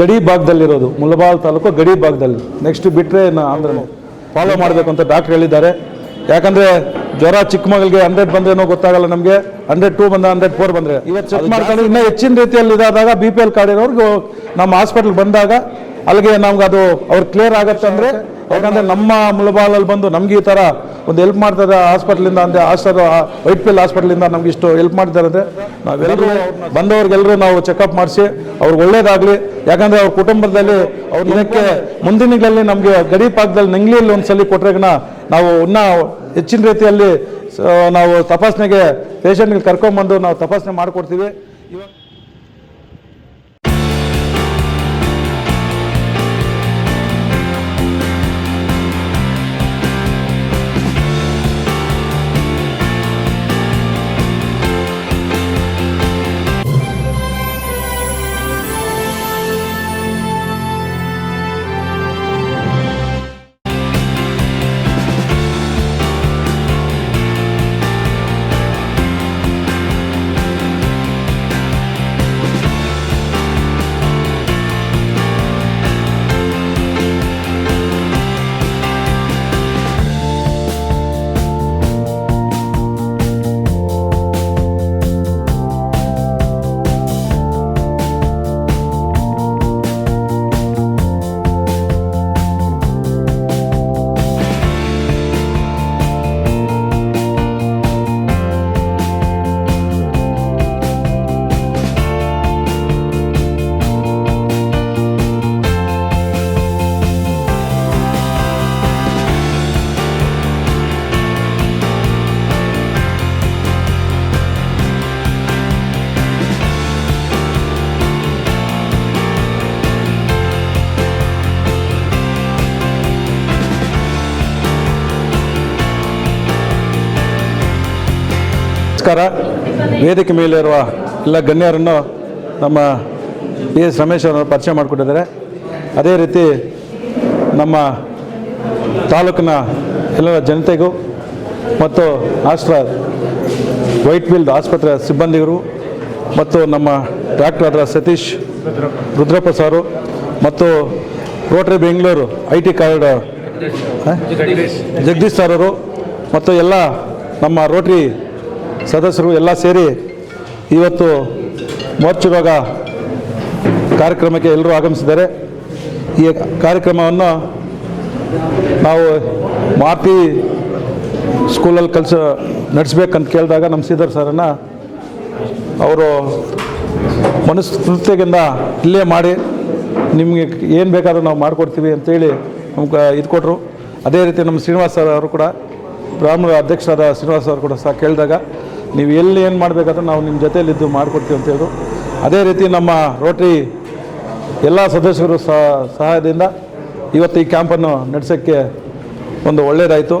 ಗಡಿ ಭಾಗದಲ್ಲಿರೋದು ಮುಲಬಾಲ್ ತಾಲೂಕು ಗಡಿ ಭಾಗದಲ್ಲಿ. ನೆಕ್ಸ್ಟ್ ಬಿಟ್ಟರೆ ಆಂಧ್ರನೇ. ಫಾಲೋ ಮಾಡಬೇಕು ಅಂತ ಡಾಕ್ಟರ್ ಹೇಳಿದ್ದಾರೆ. ಯಾಕಂದ್ರೆ ಜ್ವರ ಚಿಕ್ಕ ಮಗಳಿಗೆ ಹಂಡ್ರೆಡ್ ಬಂದ್ರೇನೋ ಗೊತ್ತಾಗಲ್ಲ ನಮಗೆ. ಹಂಡ್ರೆಡ್ ಟೂ ಬಂದ ಹಂಡ್ರೆಡ್ ಫೋರ್ ಬಂದರೆ. ಇವತ್ತು ಚೆಕ್ ಮಾಡ್ಕೊಂಡು ಇನ್ನೂ ಹೆಚ್ಚಿನ ರೀತಿಯಲ್ಲಿ ಇದಾದಾಗ ಬಿ ಪಿ ಎಲ್ ಕಾರ್ಡ್ ಇರೋರ್ಗು ನಮ್ಮ ಹಾಸ್ಪಿಟಲ್ ಬಂದಾಗ ಅಲ್ಲಿಗೆ ನಮ್ಗೆ ಅದು ಅವ್ರು ಕ್ಲಿಯರ್ ಆಗತ್ತೆ ಅಂದ್ರೆ ಯಾಕಂದ್ರೆ ನಮ್ಮ ಮುಳಬಾಲಲ್ಲಿ ಬಂದು ನಮ್ಗೆ ಈ ತರ ಒಂದು ಹೆಲ್ಪ್ ಮಾಡ್ತಾರೆ ಹಾಸ್ಪಿಟ್ಲಿಂದ ಅಂದರೆ ಆಸ್ಟರ್ ವೈಟ್ ಪಿಲ್ ಹಾಸ್ಪಿಟ್ಲಿಂದ ನಮ್ಗೆ ಇಷ್ಟು ಹೆಲ್ಪ್ ಮಾಡ್ತಾರೆ ಅಂದ್ರೆ ನಾವೆಲ್ಲರೂ ಬಂದವ್ರಿಗೆಲ್ಲರೂ ನಾವು ಚೆಕಪ್ ಮಾಡಿಸಿ ಅವ್ರಿಗೆ ಒಳ್ಳೇದಾಗಲಿ. ಯಾಕಂದ್ರೆ ಅವ್ರ ಕುಟುಂಬದಲ್ಲಿ ಅವ್ರ ದಿನಕ್ಕೆ ಮುಂದಿನಗಳಲ್ಲಿ ನಮಗೆ ಗಡಿ ಭಾಗದಲ್ಲಿ ನಂಗ್ಲಿಯಲ್ಲಿ ಒಂದ್ಸಲಿ ಕೊಟ್ರೆಗನ ನಾವು ಇನ್ನ ಹೆಚ್ಚಿನ ರೀತಿಯಲ್ಲಿ ಸ- ನಾವು ತಪಾಸಣೆಗೆ ಪೇಷಂಟ್ಗೆ ಕರ್ಕೊಂಬಂದು ನಾವು ತಪಾಸಣೆ ಮಾಡಿಕೊಡ್ತೀವಿ. ನಮಸ್ಕಾರ. ವೇದಿಕೆ ಮೇಲೆ ಇರುವ ಎಲ್ಲ ಗಣ್ಯರನ್ನು ನಮ್ಮ ಎ ಎಸ್ ರಮೇಶ್ ಅವರು ಪರಿಚಯ ಮಾಡಿಕೊಟ್ಟಿದ್ದಾರೆ. ಅದೇ ರೀತಿ ನಮ್ಮ ತಾಲೂಕಿನ ಎಲ್ಲ ಜನತೆಗೂ ಮತ್ತು ಆಸ್ಟ್ರ ವೈಟ್ ಫೀಲ್ಡ್ ಆಸ್ಪತ್ರೆ ಸಿಬ್ಬಂದಿಗರು ಮತ್ತು ನಮ್ಮ ಡಾಕ್ಟರ್ ಸತೀಶ್ ರುದ್ರಪ್ಪ ಸಾರು ಮತ್ತು Rotary Bengaluru I T corridor Jagadish sir ಅವರು ಮತ್ತು ಎಲ್ಲ ನಮ್ಮ ರೋಟ್ರಿ ಸದಸ್ಯರು ಎಲ್ಲ ಸೇರಿ ಇವತ್ತು ಮೋರ್ಚ ರೋಗ ಕಾರ್ಯಕ್ರಮಕ್ಕೆ ಎಲ್ಲರೂ ಆಗಮಿಸಿದ್ದಾರೆ. ಈ ಕಾರ್ಯಕ್ರಮವನ್ನು ನಾವು ಮಾತಿ ಸ್ಕೂಲಲ್ಲಿ ಕಲಿಸ ನಡೆಸ್ಬೇಕಂತ ಕೇಳಿದಾಗ ನಮ್ಮ ಶ್ರೀಧರ್ ಸರನ್ನು ಅವರು ಮನಸ್ಫೂರ್ತಿಯಿಂದ ಇಲ್ಲೇ ಮಾಡಿ ನಿಮಗೆ ಏನು ಬೇಕಾದರೂ ನಾವು ಮಾಡಿಕೊಡ್ತೀವಿ ಅಂತೇಳಿ ನಮ್ಗೆ ಇದು ಕೊಟ್ಟರು ಅದೇ ರೀತಿ ನಮ್ಮ ಶ್ರೀನಿವಾಸ್ ಸರ್ ಅವರು ಕೂಡ, ಬ್ರಾಹ್ಮಣ ಅಧ್ಯಕ್ಷರಾದ ಶ್ರೀನಿವಾಸ್ ಅವರು ಕೂಡ ಸಹ ಕೇಳಿದಾಗ ನೀವು ಎಲ್ಲಿ ಏನು ಮಾಡಬೇಕಾದ್ರೂ ನಾವು ನಿಮ್ಮ ಜೊತೆಯಲ್ಲಿದ್ದು ಮಾಡಿಕೊಡ್ತೀವಿ ಅಂತ ಹೇಳಿದ್ರು ಅದೇ ರೀತಿ ನಮ್ಮ ರೋಟ್ರಿ ಎಲ್ಲ ಸದಸ್ಯರು ಸಹ ಸಹಾಯದಿಂದ ಇವತ್ತು ಈ ಕ್ಯಾಂಪನ್ನು ನಡೆಸೋಕ್ಕೆ ಒಂದು ಒಳ್ಳೆಯದಾಯಿತು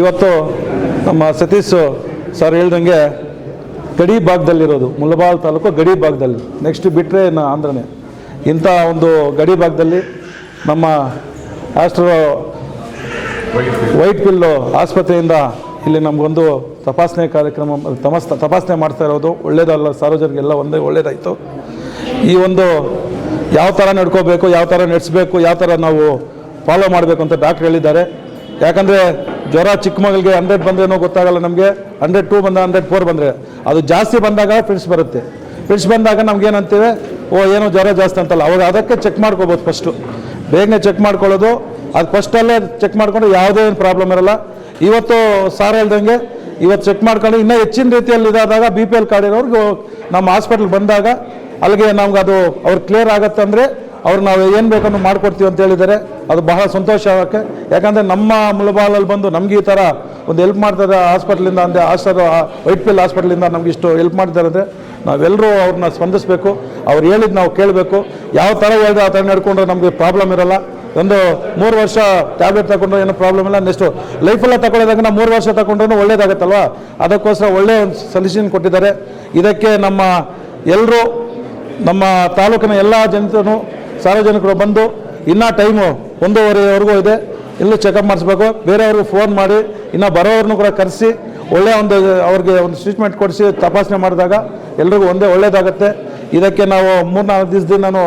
ಇವತ್ತು ನಮ್ಮ ಸತೀಶ್ ಸರ್ ಹೇಳ್ದಂಗೆ ಗಡಿ ಭಾಗದಲ್ಲಿರೋದು ಮುಲಬಾಳ್ ತಾಲೂಕು ಗಡಿ ಭಾಗದಲ್ಲಿ. ನೆಕ್ಸ್ಟ್ ಬಿಟ್ಟರೆ ಆಂಧ್ರನೇ. ಇಂಥ ಒಂದು ಗಡಿ ಭಾಗದಲ್ಲಿ ನಮ್ಮ ಆಸ್ಟ್ರೋ ವೈಟ್ ಪಿಲ್ಲು ಆಸ್ಪತ್ರೆಯಿಂದ ಇಲ್ಲಿ ನಮಗೊಂದು ತಪಾಸಣೆ ಕಾರ್ಯಕ್ರಮ, ತಮಸ್, ತಪಾಸಣೆ ಮಾಡ್ತಾ ಇರೋದು ಒಳ್ಳೇದಲ್ಲ, ಸಾರ್ವಜನಿಕರಿಗೆಲ್ಲ ಒಂದೇ ಒಳ್ಳೇದಾಯಿತು. ಈ ಒಂದು ಯಾವ ಥರ ನಡ್ಕೋಬೇಕು, ಯಾವ ಥರ ನಡೆಸಬೇಕು, ಯಾವ ಥರ ನಾವು ಫಾಲೋ ಮಾಡಬೇಕು ಅಂತ ಡಾಕ್ಟ್ರ್ ಹೇಳಿದ್ದಾರೆ. ಯಾಕಂದರೆ ಜ್ವರ ಚಿಕ್ಕ ಮಗಳಿಗೆ ಹಂಡ್ರೆಡ್ ಬಂದ್ರೇನೋ ಗೊತ್ತಾಗಲ್ಲ ನಮಗೆ ಹಂಡ್ರೆಡ್ ಟೂ ಬಂದ ಹಂಡ್ರೆಡ್ ಫೋರ್ ಬಂದರೆ. ಅದು ಜಾಸ್ತಿ ಬಂದಾಗ ಫಿಟ್ಸ್ ಬರುತ್ತೆ. ಫಿಟ್ಸ್ ಬಂದಾಗ ನಮ್ಗೆ ಏನಂತೀವಿ ಓ, ಏನೋ ಜ್ವರ ಜಾಸ್ತಿ ಅಂತಲ್ಲ. ಅವಾಗ ಅದಕ್ಕೆ ಚೆಕ್ ಮಾಡ್ಕೋಬೋದು ಫಸ್ಟು ಬೇಗನೆ ಚೆಕ್ ಮಾಡ್ಕೊಳ್ಳೋದು. ಅದು ಫಸ್ಟಲ್ಲೇ ಚೆಕ್ ಮಾಡಿಕೊಂಡು ಯಾವುದೇ ಏನು ಪ್ರಾಬ್ಲಮ್ ಇರಲ್ಲ. ಇವತ್ತು ಸಾರ ಹೇಳ್ದಂಗೆ ಇವತ್ತು ಚೆಕ್ ಮಾಡ್ಕೊಂಡು ಇನ್ನೂ ಹೆಚ್ಚಿನ ರೀತಿಯಲ್ಲಿ ಇದಾದಾಗ ಬಿ ಪಿ ಎಲ್ ಕಾರ್ಡ್ ಇರೋರ್ಗೆ ನಮ್ಮ ಹಾಸ್ಪಿಟ್ಲ್ ಬಂದಾಗ ಅಲ್ಲಿಗೆ ನಮ್ಗೆ ಅದು ಅವ್ರು ಕ್ಲಿಯರ್ ಆಗುತ್ತೆ ಅಂದರೆ ಅವ್ರು ನಾವು ಏನು ಬೇಕನ್ನು ಮಾಡಿಕೊಡ್ತೀವಿ ಅಂತ ಹೇಳಿದ್ದಾರೆ. ಅದು ಬಹಳ ಸಂತೋಷ ಆಗೋಕ್ಕೆ ಯಾಕಂದರೆ ನಮ್ಮ ಮುಳಬಾಲಲ್ಲಿ ಬಂದು ನಮ್ಗೆ ಈ ಥರ ಒಂದು ಹೆಲ್ಪ್ ಮಾಡ್ತಾರೆ ಹಾಸ್ಪಿಟ್ಲಿಂದ ಅಂದರೆ ಆಸ್ಟರ್ ವೈಟ್ ಪಿಲ್ ಹಾಸ್ಪಿಟ್ಲಿಂದ ನಮ್ಗೆ ಇಷ್ಟು ಹೆಲ್ಪ್ ಮಾಡ್ತಾರೆ ಅಂದರೆ ನಾವೆಲ್ಲರೂ ಅವ್ರನ್ನ ಸ್ಪಂದಿಸಬೇಕು. ಅವ್ರು ಹೇಳಿದ್ದು ನಾವು ಕೇಳಬೇಕು. ಯಾವ ಥರ ಹೇಳಿದ್ರೆ ಆ ಥರ ನಡ್ಕೊಂಡ್ರೆ ನಮಗೆ ಪ್ರಾಬ್ಲಮ್ ಇರಲ್ಲ. ಒಂದು ಮೂರು ವರ್ಷ ಟ್ಯಾಬ್ಲೆಟ್ ತಗೊಂಡ್ರೆ ಏನೋ ಪ್ರಾಬ್ಲಮ್ ಇಲ್ಲ. ನೆಕ್ಸ್ಟು ಲೈಫೆಲ್ಲ ತಗೊಳ್ಳೋದಾಗ ನಾವು ಮೂರು ವರ್ಷ ತಗೊಂಡ್ರೂ ಒಳ್ಳೇದಾಗತ್ತಲ್ವಾ? ಅದಕ್ಕೋಸ್ಕರ ಒಳ್ಳೆಯ ಒಂದು ಸಲ್ಯೂಷನ್ ಕೊಟ್ಟಿದ್ದಾರೆ. ಇದಕ್ಕೆ ನಮ್ಮ ಎಲ್ಲರೂ ನಮ್ಮ ತಾಲೂಕಿನ ಎಲ್ಲ ಜನತೂ ಸಾರ್ವಜನಿಕರು ಬಂದು ಇನ್ನೂ ಟೈಮು ಒಂದೂವರೆವರೆಗೂ ಇದೆ. ಎಲ್ಲೂ ಚೆಕಪ್ ಮಾಡಿಸ್ಬೇಕು. ಬೇರೆಯವ್ರಿಗೂ ಫೋನ್ ಮಾಡಿ, ಇನ್ನು ಬರೋವ್ರನ್ನೂ ಕೂಡ ಕರೆಸಿ ಒಳ್ಳೆಯ ಒಂದು ಅವ್ರಿಗೆ ಒಂದು ಟ್ರೀಟ್ಮೆಂಟ್ ಕೊಡಿಸಿ, ತಪಾಸಣೆ ಮಾಡಿದಾಗ ಎಲ್ರಿಗೂ ಒಂದೇ ಒಳ್ಳೆಯದಾಗತ್ತೆ ಇದಕ್ಕೆ ನಾವು ಮೂರ್ನಾಲ್ಕು ದಿವಸದಿಂದ ನಾನು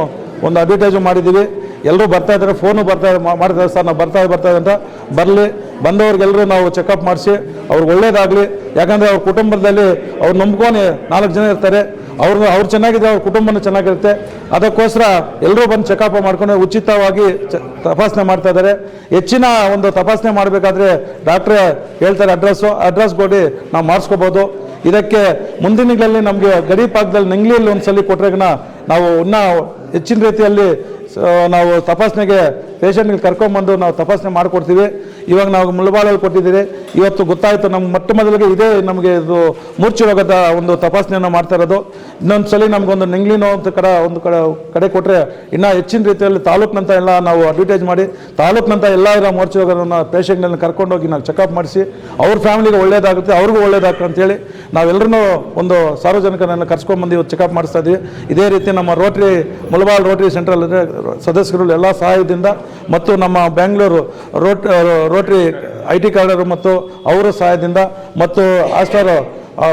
ಒಂದು ಅಡ್ವರ್ಟೈಸು ಮಾಡಿದ್ದೀವಿ. ಎಲ್ಲರೂ ಬರ್ತಾ ಇದ್ದಾರೆ, ಫೋನು ಬರ್ತಾ ಮಾಡ್ತಾರೆ ಸರ್, ನಾವು ಬರ್ತಾ ಬರ್ತಾ ಅಂತ ಬರಲಿ. ಬಂದವ್ರಿಗೆಲ್ಲರೂ ನಾವು ಚೆಕಪ್ ಮಾಡಿಸಿ, ಅವ್ರಿಗೆ ಒಳ್ಳೇದಾಗಲಿ. ಯಾಕಂದರೆ ಅವ್ರ ಕುಟುಂಬದಲ್ಲಿ ಅವ್ರು ನಂಬ್ಕೊಂಡು ನಾಲ್ಕು ಜನ ಇರ್ತಾರೆ. ಅವ್ರನ್ನ ಅವ್ರು ಚೆನ್ನಾಗಿದೆ ಅವ್ರ ಕುಟುಂಬನೂ ಚೆನ್ನಾಗಿರುತ್ತೆ. ಅದಕ್ಕೋಸ್ಕರ ಎಲ್ಲರೂ ಬಂದು ಚೆಕಪ್ ಮಾಡ್ಕೊಂಡು ಉಚಿತವಾಗಿ ತಪಾಸಣೆ ಮಾಡ್ತಾ ಇದ್ದಾರೆ. ಹೆಚ್ಚಿನ ಒಂದು ತಪಾಸಣೆ ಮಾಡಬೇಕಾದ್ರೆ ಡಾಕ್ಟ್ರೇ ಹೇಳ್ತಾರೆ ಅಡ್ರೆಸ್ಸು ಅಡ್ರೆಸ್ ಕೊಡಿ, ನಾವು ಮಾಡಿಸ್ಕೋಬೋದು. ಇದಕ್ಕೆ ಮುಂದಿನಗಳಲ್ಲಿ ನಮಗೆ ಗಡಿ ಭಾಗದಲ್ಲಿ ನಂಗ್ಲಿಯಲ್ಲಿ ಸಲ ಕೊಟ್ರೆಗನ ನಾವು ಇನ್ನೂ ಹೆಚ್ಚಿನ ರೀತಿಯಲ್ಲಿ ನಾವು ತಪಾಸಣೆಗೆ ಪೇಷಂಟ್ಗೆ ಕರ್ಕೊಂಬಂದು ನಾವು ತಪಾಸಣೆ ಮಾಡಿಕೊಡ್ತೀವಿ. ಇವಾಗ ನಾವು ಮುಳಬಾಳಲ್ಲಿ ಕೊಟ್ಟಿದ್ದೀರಿ. ಇವತ್ತು ಗೊತ್ತಾಯಿತು ನಮ್ಮ ಮೊಟ್ಟ ಮೊದಲಿಗೆ ಇದೇ ನಮಗೆ ಇದು ಮೂರ್ಛೆ ರೋಗದ ಒಂದು ತಪಾಸಣೆಯನ್ನು ಮಾಡ್ತಾ ಇರೋದು. ಇನ್ನೊಂದು ಸಲ ನಮಗೊಂದು ನೆಂಗ್ಲಿನೋ ಅಂತ ಕಡೆ, ಒಂದು ಕಡೆ ಕಡೆ ಕೊಟ್ಟರೆ ಇನ್ನೂ ಹೆಚ್ಚಿನ ರೀತಿಯಲ್ಲಿ ತಾಲೂಕಿನಂತ ಎಲ್ಲ ನಾವು ಅಡ್ವರ್ಟೈಸ್ ಮಾಡಿ, ತಾಲೂಕಿನಂತ ಎಲ್ಲ ಇರೋ ಮೂರ್ಛೆ ರೋಗನ ಪೇಷಂಟ್ಗಳನ್ನ ಕರ್ಕೊಂಡೋಗಿ ನಾವು ಚೆಕಪ್ ಮಾಡಿಸಿ, ಅವ್ರ ಫ್ಯಾಮಿಲಿಗೆ ಒಳ್ಳೇದಾಗುತ್ತೆ, ಅವ್ರಿಗೂ ಒಳ್ಳೇದಾಗುತ್ತೆ ಅಂತೇಳಿ ನಾವೆಲ್ಲರೂ ಒಂದು ಸಾರ್ವಜನಿಕರನ್ನು ಕರ್ಸ್ಕೊಂಡ್ಬಂದು ಚೆಕಪ್ ಮಾಡಿಸ್ತಾ ಇದ್ದೀವಿ ಇದೇ ರೀತಿ ನಮ್ಮ ರೋಟ್ರಿ ಮುಳಬಾಲ್ ರೋಟ್ರಿ ಸೆಂಟ್ರಲ್ ಸದಸ್ಯರು ಎಲ್ಲ ಸಹಾಯದಿಂದ ಮತ್ತು ನಮ್ಮ ಬೆಂಗಳೂರು ರೋಟ್ ರೋಟ್ರಿ ಐ ಟಿ ಕಾರ್ಡರು ಮತ್ತು ಅವರ ಸಹಾಯದಿಂದ ಮತ್ತು ಆಸ್ಟರ್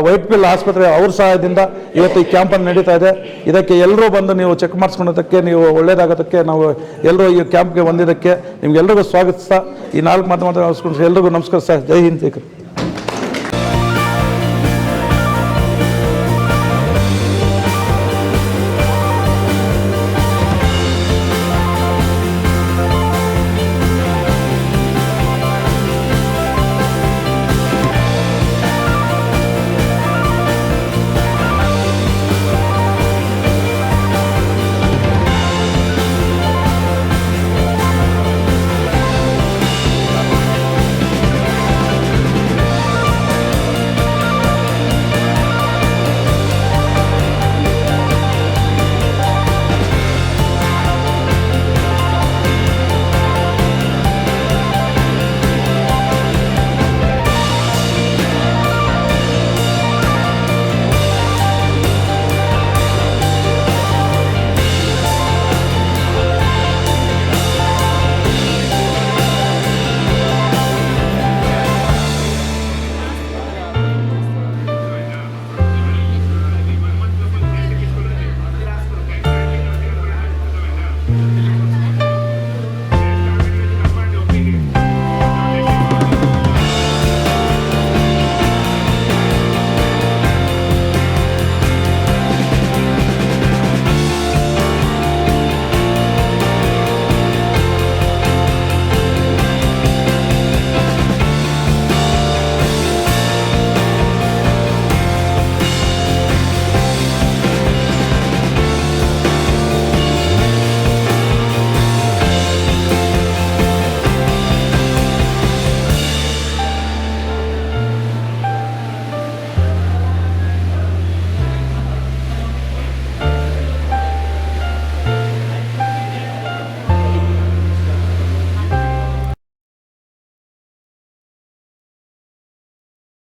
ವೈಟ್ ಪಿಲ್ ಆಸ್ಪತ್ರೆ ಅವ್ರ ಸಹಾಯದಿಂದ ಇವತ್ತು ಈ ಕ್ಯಾಂಪನ್ನು ನಡೀತಾ ಇದೆ. ಇದಕ್ಕೆ ಎಲ್ಲರೂ ಬಂದು ನೀವು ಚೆಕ್ ಮಾಡಿಸ್ಕೊಳೋದಕ್ಕೆ ನೀವು ಒಳ್ಳೇದಾಗೋದಕ್ಕೆ ನಾವು ಎಲ್ಲರೂ ಈ ಕ್ಯಾಂಪ್ಗೆ ಬಂದಿದ್ದಕ್ಕೆ ನಿಮ್ಗೆಲ್ರಿಗೂ ಸ್ವಾಗತಿಸ್ತಾ ಈ ನಾಲ್ಕು ಮಾತು ಮಾತ್ರ ಎಲ್ರಿಗೂ ನಮಸ್ಕಾರ ಸರ್. ಜೈ ಹಿಂದ್.